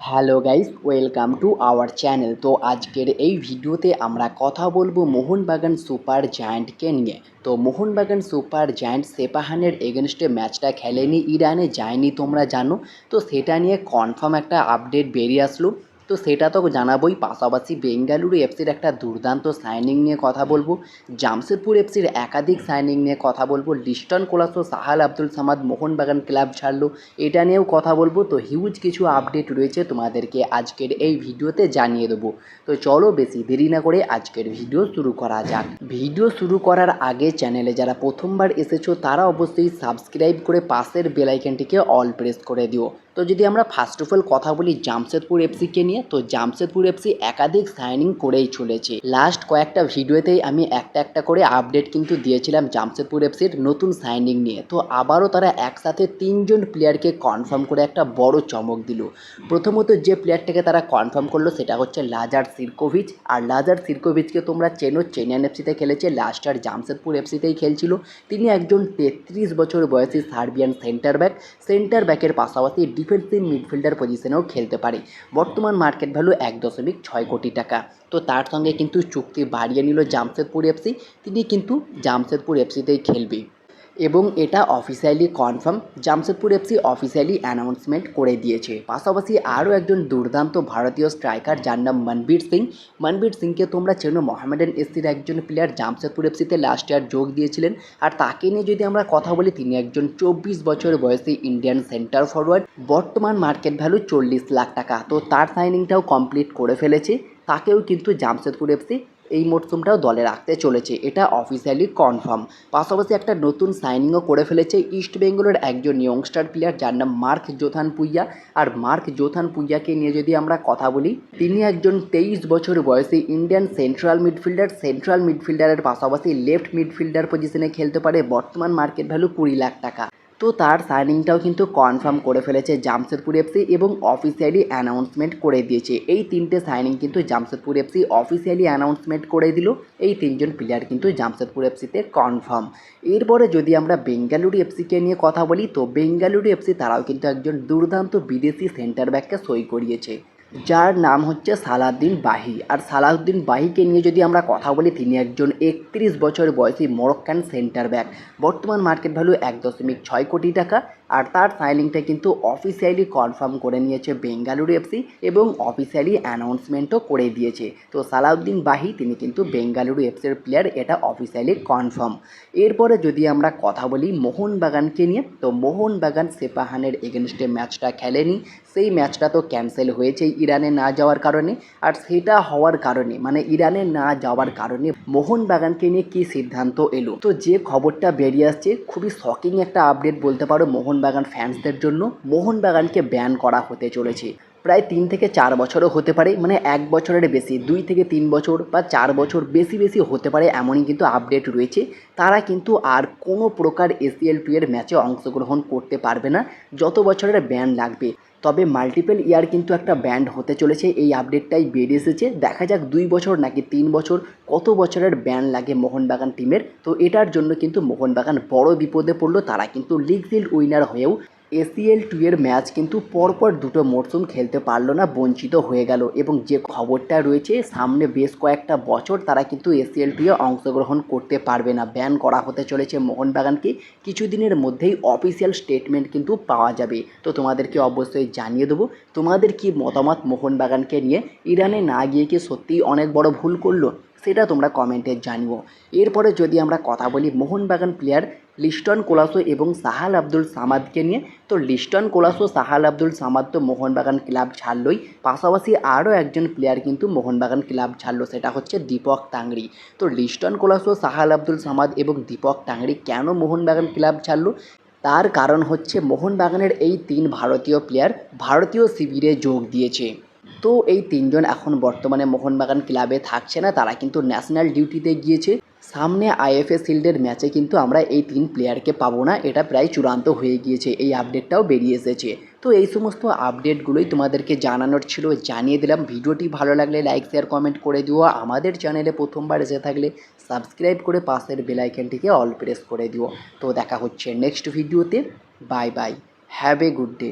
Hello guys, welcome to our channel. তো আজকের এই ভিডিওতে আমরা কথা বলব মোহনবাগান সুপার জায়ান্টকে নিয়ে। তো মোহনবাগান সুপার জায়ান্ট সেপাহানের এগেনস্টে ম্যাচটা খেলেনি, ইরানে যায়নি, তোমরা জানো। তো সেটা নিয়ে কনফার্ম একটা আপডেট বেরিয়ে আসলো। তো সেটা তো জানাবোই। পাশাপাশি বেঙ্গালুরু এফসির একটা দুর্দান্ত সাইনিং নিয়ে কথা বলব। জামশেদপুর এফসির একাধিক সাইনিং নিয়ে কথা বলব। লিস্টন কোলাসো, সাহাল আব্দুল সামাদ, মোহনবাগান ক্লাব ছাড়লো। এটা নিয়েও কথা বলব। তো হিউজ কিছু আপডেট রয়েছে তোমাদেরকে আজকের এই ভিডিওতে জানিয়ে দেবো। তো চলো বেশি দেরি না করে আজকের ভিডিও শুরু করা যাক। ভিডিও শুরু করার আগে চ্যানেলে যারা প্রথমবার এসেছ, তারা অবশ্যই সাবস্ক্রাইব করে পাশের বেলাইকানটিকে অল প্রেস করে দিও। তো যদি আমরা ফার্স্ট অফ অল কথা বলি জামশেদপুর এফসিকে নিয়ে, তো জামশেদপুর এফসি একাধিক সাইনিং করেই চলেছে। লাস্ট কয়েকটা ভিডিওতেই আমি একটা একটা করে আপডেট কিন্তু দিয়েছিলাম জামশেদপুর এফসির নতুন সাইনিং নিয়ে। তো আবারও তারা একসাথে তিনজন প্লেয়ারকে কনফার্ম করে একটা বড় চমক দিল। প্রথমত যে প্লেয়ারটাকে তারা কনফার্ম করল সেটা হচ্ছে লাজার সিরকোভিচ। আর লাজার সিরকোভিচকে তোমরা চেনো চেন্নাইন এফসিতে খেলেছে লাস্ট আর জামশেদপুর এফসিতেই খেলছিল। তিনি একজন তেত্রিশ বছর বয়সী সার্বিয়ান সেন্টার ব্যাক সেন্টার ব্যাকের পাশাপাশি ডিফেন্সিভ মিডফিল্ডার পজিশনেও খেলতে পারে। বর্তমান মার্কেট ভ্যালু এক দশমিক ছয় কোটি টাকা। তো তার সঙ্গে কিন্তু চুক্তি বাড়িয়ে নিল জামশেদপুর এফসি তিনি কিন্তু জামশেদপুর এফসিতেই খেলবে। এবং এটা officially confirm Jamshedpur FC officially announcement করে দিয়েছে। পাশাপাশি আরও একজন দুর্দান্ত ভারতীয় স্ট্রাইকার যার নাম মনবীর সিং। মনবীর সিংকে তোমরা চেনো, মোহামেডান এসসির একজন প্লেয়ার জামশেদপুর এফসিতে লাস্ট ইয়ার যোগ দিয়েছিলেন। আর তাকে নিয়ে যদি আমরা কথা বলি, তিনি একজন চব্বিশ বছর বয়সী ইন্ডিয়ান সেন্টার ফরওয়ার্ড বর্তমান মার্কেট ভ্যালু চল্লিশ লাখ টাকা। তো তার সাইনিংটাও কমপ্লিট করে ফেলেছে। তাকেও কিন্তু জামশেদপুর এফসি এই মরসুমটাও দলে রাখতে চলেছে, এটা অফিসিয়ালি কনফার্ম পাশাপাশি একটা নতুন সাইনিংও করে ফেলেছে ইস্ট বেঙ্গলের একজন ইয়ংস্টার প্লেয়ার যার নাম মার্ক জোথান পুইয়া আর মার্ক জোথান পুইয়াকে নিয়ে যদি আমরা কথা বলি, তিনি একজন তেইশ বছর বয়সী ইন্ডিয়ান সেন্ট্রাল মিডফিল্ডার সেন্ট্রাল মিডফিল্ডারের পাশাপাশি লেফট মিডফিল্ডার পজিশনে খেলতে পারে। বর্তমান মার্কেট ভ্যালু কুড়ি লাখ টাকা। তো তার সাইনিংটাও কিন্তু কনফার্ম করে ফেলেছে জামশেদপুর এফসি এবং অফিসিয়ালি অ্যানাউন্সমেন্ট করে দিয়েছে। এই তিনটে সাইনিং কিন্তু জামশেদপুর এফসি অফিসিয়ালি অ্যানাউন্সমেন্ট করে দিল। এই তিনজন প্লেয়ার কিন্তু জামশেদপুর এফসিতে কনফার্ম এরপরে যদি আমরা বেঙ্গালুরু এফসিকে নিয়ে কথা বলি, তো বেঙ্গালুরু এফসি তারাও কিন্তু একজন দুর্দান্ত বিদেশি সেন্টার ব্যাককে সই করিয়েছে। যার নাম হচ্ছে সালাউদ্দিন বাহি। আর সালাউদ্দিন বাহিকে নিয়ে যদি আমরা কথা বলি, তিনি একজন একত্রিশ বছর বয়সী মরক্কান সেন্টার ব্যাক। বর্তমান মার্কেট ভ্যালু এক দশমিক ছয় কোটি টাকা। আর তার সাইনিংটা কিন্তু অফিসিয়ালি কনফার্ম করে নিয়েছে বেঙ্গালুরু এফসি এবং অফিসিয়ালি অ্যানাউন্সমেন্টও করে দিয়েছে। তো সালাউদ্দিন বাহি, তিনি কিন্তু বেঙ্গালুরু এফসির প্লেয়ার এটা অফিসিয়ালি কনফার্ম এরপরে যদি আমরা কথা বলি মোহনবাগানকে নিয়ে, তো মোহনবাগান সেপাহানের এগেনস্টে ম্যাচটা খেলেনি। সেই ম্যাচটা তো ক্যান্সেল হয়েছে ইরানে না যাওয়ার কারণে। আর সেটা হওয়ার কারণে মানে ইরানে না যাওয়ার কারণে মোহনবাগানকে নিয়ে কী সিদ্ধান্ত এলো? তো যে খবরটা বেরিয়ে আসছে, খুবই শকিং একটা আপডেট বলতে পারো মোহনবাগান ফ্যান্সদের জন্য মোহনবাগানকে ব্যান করা হতে চলেছে। প্রায় তিন থেকে চার বছরও হতে পারে মানে এক বছরের বেশি, দুই থেকে তিন বছর বা চার বছর বেশি বেশি হতে পারে এমনই কিন্তু আপডেট রয়েছে। তারা কিন্তু আর কোনো প্রকার এসিএল টু এর ম্যাচে অংশগ্রহণ করতে পারবে না, যত বছরের ব্যান লাগবে। তবে মাল্টিপল ইয়ার কিন্তু একটা ব্যান্ড হতে চলেছে, এই আপডেটটাই বেরিয়ে এসেছে। দেখা যাক দুই বছর নাকি তিন বছর কত বছরের ব্যান লাগে মোহনবাগান টিমের তো এটার জন্য কিন্তু মোহনবাগান বড় বিপদে পড়ল, তারা কিন্তু লিগ ফিল্ড উইনার হয়েও এসিএল টু এর ম্যাচ কিন্তু পরপর দুটো মরশুম খেলতে পারল না, বঞ্চিত হয়ে গেল। এবং যে খবরটা রয়েছে, সামনে বেশ কয়েকটা বছর তারা কিন্তু এসিএল টু এ অংশগ্রহণ করতে পারবে না। ব্যান করা হতে চলেছে মোহনবাগানকে, কিছুদিনের মধ্যেই অফিসিয়াল স্টেটমেন্ট কিন্তু পাওয়া যাবে। তো তোমাদেরকে অবশ্যই জানিয়ে দেবো, তোমাদের কি মতামত মোহনবাগানকে নিয়ে? ইরানে না গিয়ে কি সত্যিই অনেক বড় ভুল করল? সেটা তোমরা কমেন্টে জানিও। এরপরে যদি আমরা কথা বলি মোহনবাগান প্লেয়ার লিস্টন কোলাসো এবং সাহাল আব্দুল সামাদকে নিয়ে, তো লিস্টন কোলাসো, সাহাল আব্দুল সামাদ তো মোহনবাগান ক্লাব ছাড়লই। পাশাপাশি আরও একজন প্লেয়ার কিন্তু মোহনবাগান ক্লাব ছাড়লো, সেটা হচ্ছে দীপক তাংড়ি। তো লিস্টন কোলাসো, সাহাল আব্দুল সামাদ এবং দীপক তাংড়ি কেন মোহনবাগান ক্লাব ছাড়লো? তার কারণ হচ্ছে মোহনবাগানের এই তিন ভারতীয় প্লেয়ার ভারতীয় শিবিরে যোগ দিয়েছে। তো এই তিনজন এখন বর্তমানে মোহনবাগান ক্লাবে থাকছে না, তারা কিন্তু ন্যাশনাল ডিউটিতে গিয়েছে। সামনে আইএফএ শিল্ডের ম্যাচে কিন্তু আমরা এই তিন প্লেয়ারকে পাবো না, এটা প্রায় চূড়ান্ত হয়ে গিয়েছে, এই আপডেটটাও বেরিয়ে এসেছে। তো এই সমস্ত আপডেটগুলোই তোমাদেরকে জানানোর ছিল, জানিয়ে দিলাম। ভিডিওটি ভালো লাগলে লাইক, শেয়ার, কমেন্ট করে দিও। আমাদের চ্যানেলে প্রথমবার এসে থাকলে সাবস্ক্রাইব করে পাশের বেলাইকনটিকে অল প্রেস করে দিও। তো দেখা হচ্ছে নেক্সট ভিডিওতে। Bye bye. Have a good day.